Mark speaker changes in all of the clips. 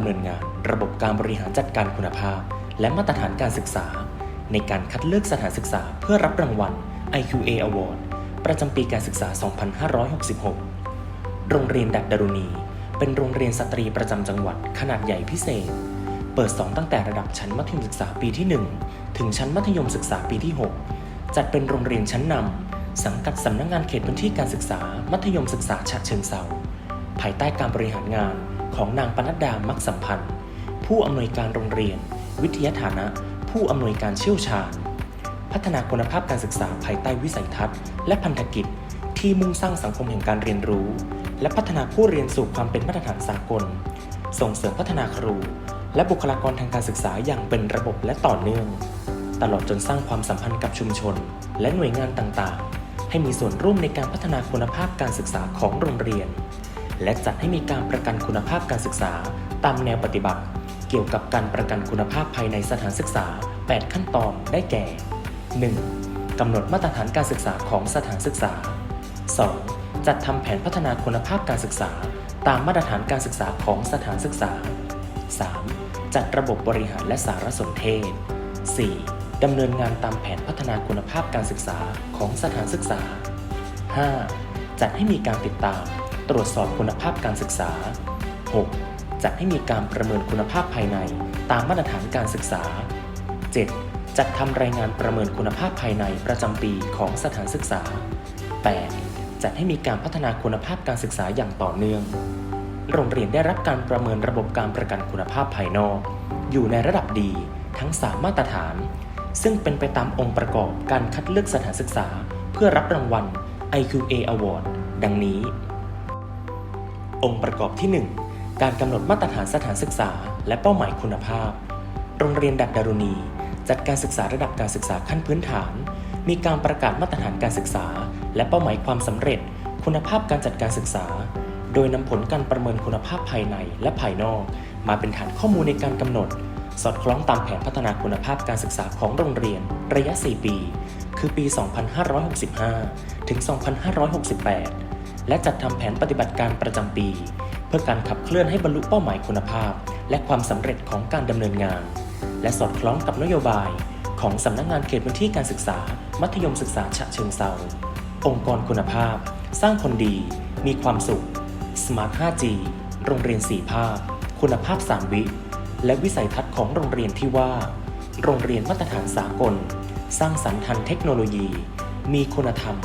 Speaker 1: ำเนินงาน ระบบการบริหารจัดการคุณภาพ และมาตรฐานการศึกษา ในการคัดเลือกสถานศึกษาเพื่อรับรางวัล IQA Award ประจำปีการศึกษา 2566 โรงเรียนดัดดารุณี เป็นโรงเรียนสตรีประจำจังหวัดขนาดใหญ่พิเศษ เปิดสอนตั้งแต่ระดับชั้นมัธยมศึกษาปีที่ 1 ถึงชั้นมัธยมศึกษาปีที่ 6 จัดเป็นโรงเรียนชั้นนำสังกัดสำนักงงานเขตพื้นที่การศึกษา มัธยมศึกษาฉะเชิงเซาภายใต้การบริหารงาน ของนางปนัดดามักสัมพันธ์ ผู้อำนวยการโรงเรียน วิทยาฐานะ ผู้อำนวยการเชี่ยวชาญ พัฒนาคุณภาพการศึกษาภายใต้วิสัยทัศน์ และพันธกิจ ที่มุ่งสร้างสังคมแห่งการเรียนรู้ และพัฒนาผู้เรียนสู่ความเป็นมาตรฐานสากล ส่งเสริมพัฒนาครู และบุคลากรทางการศึกษาอย่างเป็นระบบและต่อเนื่อง ตลอดจนสร้างความสัมพันธ์กับชุมชน และหน่วยงานต่างๆ ให้มีส่วนร่วมในการพัฒนาคุณภาพการศึกษาของโรงเรียน และจัดให้มีการประกันคุณภาพการศึกษา ตามแนวปฏิบัติ เกี่ยวกับการประกันคุณภาพภายในสถานศึกษา 8 ขั้นตอนได้แก่ 1. กำหนดมาตรฐานการศึกษาของสถานศึกษา 2. จัดทำแผนพัฒนาคุณภาพการศึกษา ตามมาตรฐานการศึกษาของสถานศึกษา 3. จัดระบบบริหารและสารสนเทศ 4. ดำเนินงานตามแผนพัฒนาคุณภาพการศึกษาของสถานศึกษา 5. จัดให้มีการติดตาม ตรวจสอบคุณภาพการศึกษา 6. จัดให้มีการประเมินคุณภาพภายในตามมาตรฐานการศึกษา 7. จัดทำรายงานประเมินคุณภาพภายในประจำปีของสถานศึกษา 8. จัดให้มีการพัฒนาคุณภาพการศึกษาอย่างต่อเนื่อง โรงเรียนได้รับการประเมินระบบการประกันคุณภาพภายนอก อยู่ในระดับดีทั้ง 3 มาตรฐาน ซึ่งเป็นไปตามองค์ประกอบการคัดเลือกสถานศึกษา เพื่อรับรางวัล IQA Award ดังนี้ องค์ประกอบที่ 1 การกำหนดมาตรฐานสถานศึกษา และเป้าหมายคุณภาพ โรงเรียนดัดดารุณี จัดการศึกษาระดับการศึกษาขั้นพื้นฐาน มีการประกาศมาตรฐานการศึกษา และเป้าหมายความสำเร็จ คุณภาพการจัดการศึกษา โดยนำผลการประเมินคุณภาพภายในและภายนอก มาเป็นฐานข้อมูลในการกำหนด สอดคล้องตามแผนพัฒนาคุณภาพการศึกษาของโรงเรียน ระยะ 4 ปี คือปี 2565 ถึง 2568 และจัดทำแผนปฏิบัติการประจำปี เพื่อการขับเคลื่อนให้บรรลุเป้าหมายคุณภาพ และความสำเร็จของการดำเนินงาน และสอดคล้องกับนโยบาย ของสำนักงานเขตพื้นที่การศึกษา มัธยมศึกษาฉะเชิงเซาองค์กรคุณภาพ สร้างคนดี มีความสุข Smart 5G โรงเรียนสีภาพคุณภาพ 3 วิ และวิสัยทัศน์ของโรงเรียนที่ว่า โรงเรียนมาตรฐานสากล สร้างสรรค์ทันเทคโนโลยี มีคุณธรรม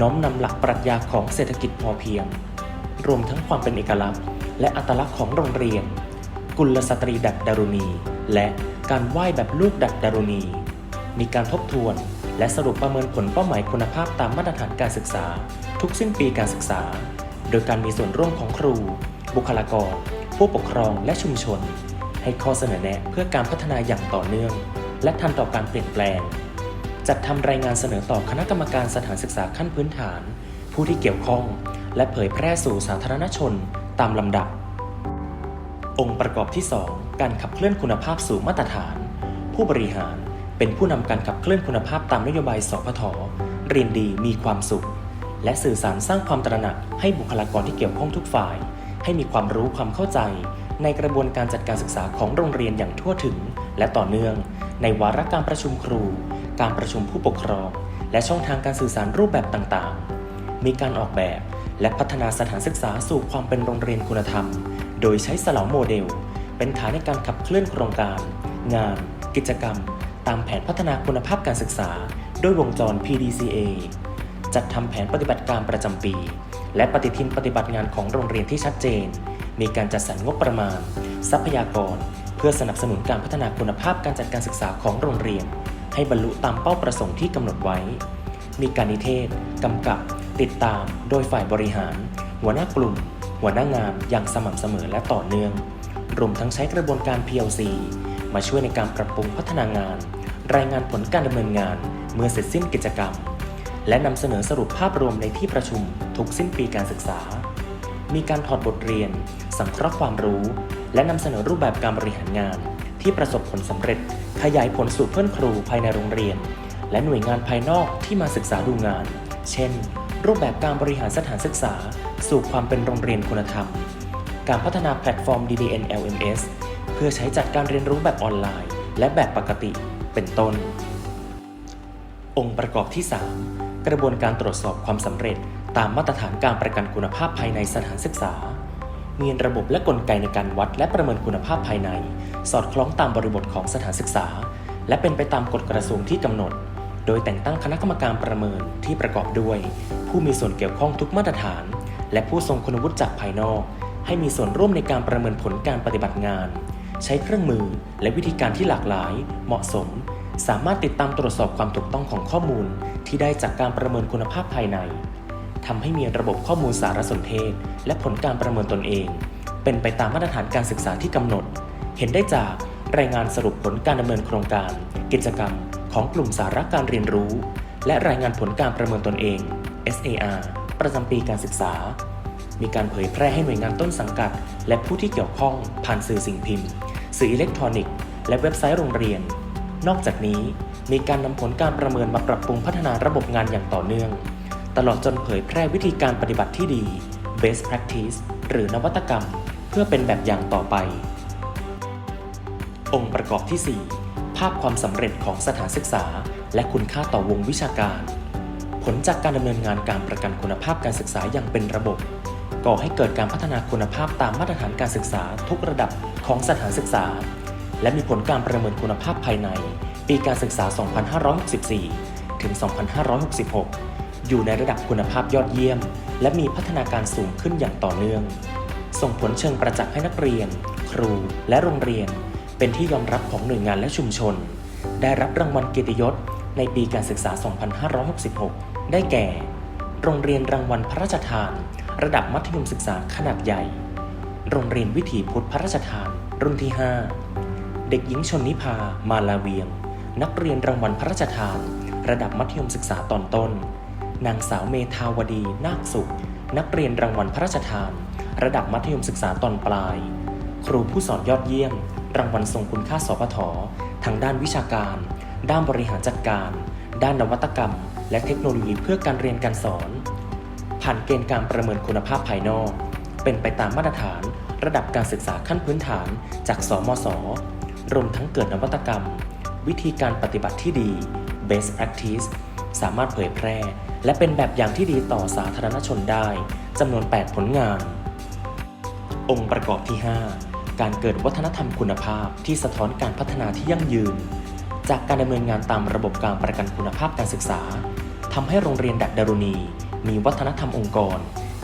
Speaker 1: น้อมนำหลักปรัชญาของเศรษฐกิจพอเพียง รวมทั้งความเป็นเอกลักษณ์ และอัตลักษณ์ของโรงเรียน กุลสตรีดัดดารุณี และการไหว้แบบลูกดัดดารุณี มีการทบทวน และสรุปประเมินผลเป้าหมายคุณภาพตามมาตรฐานการศึกษา ทุกสิ้นปีการศึกษา โดยการมีส่วนร่วมของครู บุคลากร ผู้ปกครองและชุมชน ให้ข้อเสนอแนะเพื่อการพัฒนาอย่างต่อเนื่อง และทันต่อการเปลี่ยนแปลง จัดทำรายงานเสนอต่อคณะกรรมการสถานศึกษาขั้นพื้นฐาน ผู้ที่เกี่ยวข้อง และเผยแพร่สู่สาธารณชนตามลำดับ องค์ประกอบที่ 2 การขับเคลื่อนคุณภาพสู่มาตรฐาน ผู้บริหารเป็นผู้นำการขับเคลื่อนคุณภาพตามนโยบายสพทเรียนดีมีความสุข และสื่อสารสร้างความตระหนักให้บุคลากรที่เกี่ยวข้องทุกฝ่าย ให้มีความรู้ความเข้าใจ ในกระบวนการจัดการศึกษาของโรงเรียนอย่างทั่วถึง และต่อเนื่อง ในวาระการประชุมครู การประชุมผู้ปกครอง และช่องทางการสื่อสารรูปแบบต่างๆ มีการออกแบบ และพัฒนาสถานศึกษาสู่ความเป็นโรงเรียนคุณธรรม โดยใช้สลาโมเดล เป็นฐานในการขับเคลื่อนโครงการ งาน กิจกรรม ตามแผนพัฒนาคุณภาพการศึกษา ด้วยวงจร PDCA จัดทำแผนปฏิบัติการประจำปี และปฏิทินปฏิบัติงานของโรงเรียนที่ชัดเจน มีการจัดสรรงบประมาณ ทรัพยากร เพื่อสนับสนุนการพัฒนาคุณภาพการจัดการศึกษาของโรงเรียน ให้บรรลุตามเป้าประสงค์ที่กำหนดไว้ มีการนิเทศกำกับ ติดตาม โดยฝ่ายบริหาร หัวหน้ากลุ่ม หัวหน้างานอย่างสม่ำเสมอและต่อเนื่อง รวมทั้งใช้กระบวนการ PLC มาช่วยในการปรับปรุงพัฒนางาน รายงานผลการดำเนินงาน เมื่อเสร็จสิ้นกิจกรรม และนำเสนอสรุปภาพรวมในที่ประชุมทุกสิ้นปีการศึกษา มีการถอดบทเรียน สังเคราะห์ความรู้ และนำเสนอรูปแบบการบริหารงาน ที่ประสบผลสำเร็จขยายผลสู่เพื่อนครูภายในโรงเรียน และหน่วยงานภายนอกที่มาศึกษาดูงาน เช่น รูปแบบการบริหารสถานศึกษา สู่ความเป็นโรงเรียนคุณธรรม การพัฒนาแพลตฟอร์ม DDN LMS เพื่อใช้จัดการเรียนรู้แบบออนไลน์ และแบบปกติเป็นต้น องค์ประกอบที่ 3 กระบวนการตรวจสอบความสำเร็จ ตามมาตรฐานการประกันคุณภาพภายในสถานศึกษา มีระบบและกลไกในการวัดและประเมินคุณภาพภายใน สอดคล้องตามบริบทของสถานศึกษา และเป็นไปตามกฎกระทรวงที่กำหนด โดยแต่งตั้งคณะกรรมการประเมินที่ประกอบด้วย ผู้มีส่วนเกี่ยวข้องทุกมาตรฐาน และผู้ทรงคุณวุฒิจากภายนอก ให้มีส่วนร่วมในการประเมินผลการปฏิบัติงาน ใช้เครื่องมือและวิธีการที่หลากหลาย เหมาะสม สามารถติดตามตรวจสอบความถูกต้องของข้อมูล ที่ได้จากการประเมินคุณภาพภายใน ทำให้มีระบบข้อมูลสารสนเทศ และผลการประเมินตนเอง เป็นไปตามมาตรฐานการศึกษาที่กำหนด เห็นได้จากรายงานสรุปผลการดำเนินโครงการ กิจกรรม ของกลุ่มสาระการเรียนรู้ และรายงานผลการประเมินตนเอง SAR ประจำปีการศึกษา มีการเผยแพร่ให้หน่วยงานต้นสังกัด และผู้ที่เกี่ยวข้องผ่านสื่อสิ่งพิมพ์ สื่ออิเล็กทรอนิกส์และเว็บไซต์โรงเรียน นอกจากนี้มีการนำผลการประเมินมาปรับปรุงพัฒนาระบบงานอย่างต่อเนื่อง ตลอดจนเผยแพร่วิธีการปฏิบัติที่ดี best practice หรือนวัตกรรม เพื่อเป็นแบบอย่างต่อไป องค์ประกอบที่ 4 ภาพความสำเร็จของสถานศึกษา และคุณค่าต่อวงวิชาการ ผลจากการดำเนินงานการประกันคุณภาพการศึกษาอย่างเป็นระบบ ก่อให้เกิดการพัฒนาคุณภาพตามมาตรฐานการศึกษาทุกระดับของสถานศึกษา และมีผลการประเมินคุณภาพภายใน ปีการศึกษา 2564 ถึง 2566 อยู่ในระดับคุณภาพยอดเยี่ยม และมีพัฒนาการสูงขึ้นอย่างต่อเนื่อง ส่งผลเชิงประจักษ์ให้นักเรียน ครูและโรงเรียน เป็นที่ยอมรับของหน่วยงานและชุมชน ได้รับรางวัลเกียรติยศในปีการศึกษา 2566 ได้แก่ โรงเรียนรางวัลพระราชทาน ระดับมัธยมศึกษาขนาดใหญ่ โรงเรียนวิถีพุทธพระราชทาน รุ่นที่ 5 เด็กหญิงชนนิพา มาลาเวียง นักเรียนรางวัลพระราชทาน ระดับมัธยมศึกษาตอนต้น นางสาวเมธาวดีนาคสุข นักเรียนรางวัลพระราชทาน ระดับมัธยมศึกษาตอนปลาย ครูผู้สอนยอดเยี่ยม รางวัลทรงคุณค่าสพททางด้านวิชาการ ด้านบริหารจัดการ ด้านนวัตกรรม และเทคโนโลยีเพื่อการเรียนการสอน ผ่านเกณฑ์การประเมินคุณภาพภายนอก เป็นไปตามมาตรฐานระดับการศึกษาขั้นพื้นฐานจาก สมศรวมทั้งเกิดนวัตกรรม วิธีการปฏิบัติที่ดี best practice สามารถเผยแพร่ และเป็นแบบอย่างที่ดีต่อสาธารณชนได้จำนวน 8 ผลงาน องค์ประกอบที่ 5 การเกิดวัฒนธรรมคุณภาพที่สะท้อนการพัฒนาที่ยั่งยืน จากการดำเนินงานตามระบบการประกันคุณภาพการศึกษาทำให้โรงเรียนดัดดารุณี มีวัฒนธรรมองค์กร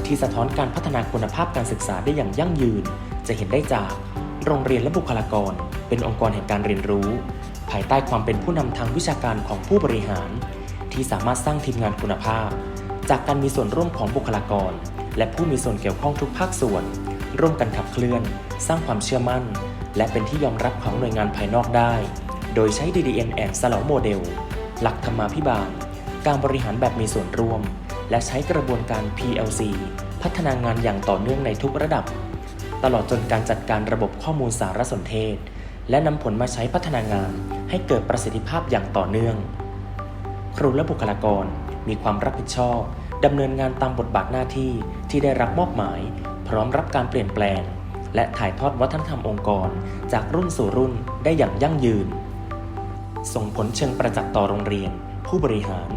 Speaker 1: ที่สะท้อนการพัฒนาคุณภาพการศึกษาได้อย่างยั่งยืน จะเห็นได้จาก โรงเรียนและบุคลากร เป็นองค์กรแห่งการเรียนรู้ ภายใต้ความเป็นผู้นำทางวิชาการของผู้บริหาร ที่สามารถสร้างทีมงานคุณภาพ จากการมีส่วนร่วมของบุคลากร และผู้มีส่วนเกี่ยวข้องทุกภาคส่วน ร่วมกันขับเคลื่อน สร้างความเชื่อมั่น และเป็นที่ยอมรับของหน่วยงานภายนอกได้ โดยใช้ DDN and s l o โมเดลหลักธรรมาภิบาล การบริหารแบบมีส่วนร่วม และใช้กระบวนการ PLC พัฒนางานอย่างต่อเนื่องในทุกระดับ ตลอดจนการจัดการระบบข้อมูลสารสนเทศ และนำผลมาใช้พัฒนางานให้เกิดประสิทธิภาพอย่างต่อเนื่อง ครูและบุคลากร มีความรับผิดชอบดำเนินงานตามบทบาทหน้าที่ที่ได้รับมอบหมาย พร้อมรับการเปลี่ยนแปลง และถ่ายทอดวัฒนธรรมองค์กร จากรุ่นสู่รุ่นได้อย่างยั่งยืน ส่งผลเชิงประจักษ์ต่อโรงเรียน ผู้บริหาร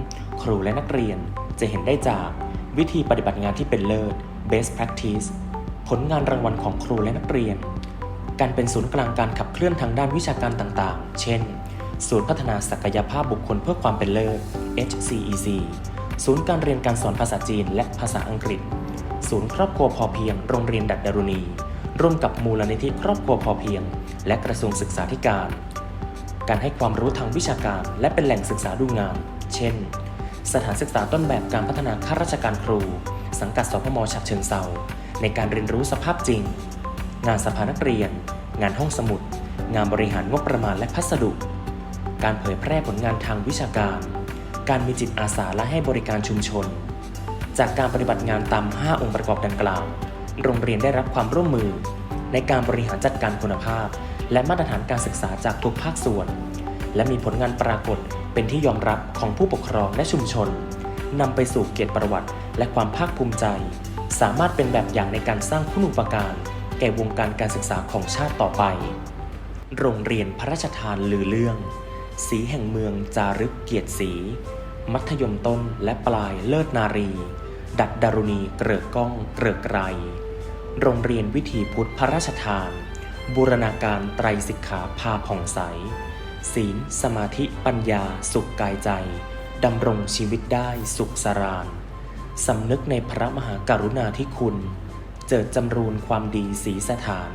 Speaker 1: ครูและนักเรียนจะเห็นได้จากวิธีปฏิบัติงานที่เป็นเลิศ best practice ผลงานรางวัลของครูและนักเรียน การเป็นศูนย์กลางการขับเคลื่อนทางด้านวิชาการต่างๆ เช่น ศูนย์พัฒนาศักยภาพบุคคลเพื่อความเป็นเลิศ HCEC ศูนย์การเรียนการสอนภาษาจีนและภาษาอังกฤษ ศูนย์ครอบครัวพอเพียง โรงเรียนดัดดารุณี ร่วมกับมูลนิธิครอบครัวพอเพียง และกระทรวงศึกษาธิการ การให้ความรู้ทางวิชาการ และเป็นแหล่งศึกษาดูงาน เช่น สถานศึกษาต้นแบบการพัฒนาข้าราชการครู สังกัดสพมฉะเชิงเซาในการเรียนรู้สภาพจริง งานสภานักเรียน งานห้องสมุด งานบริหารงบประมาณและพัสดุ การเผยแพร่ผลงานทางวิชาการ การมีจิตอาสาและให้บริการชุมชน จากการปฏิบัติงานตาม 5 องค์ประกอบดังกล่าว โรงเรียนได้รับความร่วมมือ ในการบริหารจัดการคุณภาพ และมาตรฐานการศึกษาจากทุกภาคส่วน และมีผลงานปรากฏเป็นที่ยอมรับของผู้ปกครองและชุมชนนำไปสู่เกียรติประวัติ และความภาคภูมิใจ สามารถเป็นแบบอย่างในการสร้างคุณูปการแก่วงการการศึกษาของชาติต่อไป โรงเรียนพระราชทานลือเรื่อง สีแห่งเมืองจารึกเกียรติสีมัธยมต้นและปลายเลิศนารี ดัดดารุณีเกริกก้องเกริกไกร โรงเรียนวิถีพุทธพระราชทาน บูรณาการไตรสิกขาพาผ่องใส ศีลสมาธิปัญญาสุขกายใจ ดำรงชีวิตได้สุขสารานสำนึกในพระมหากรุณาธิคุณ เจิดจำรูนความดีสีสถาน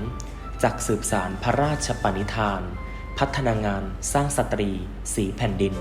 Speaker 1: จากสืบสารพระราชปณิธาน พัฒนางานสร้างสตรี สีแผ่นดิน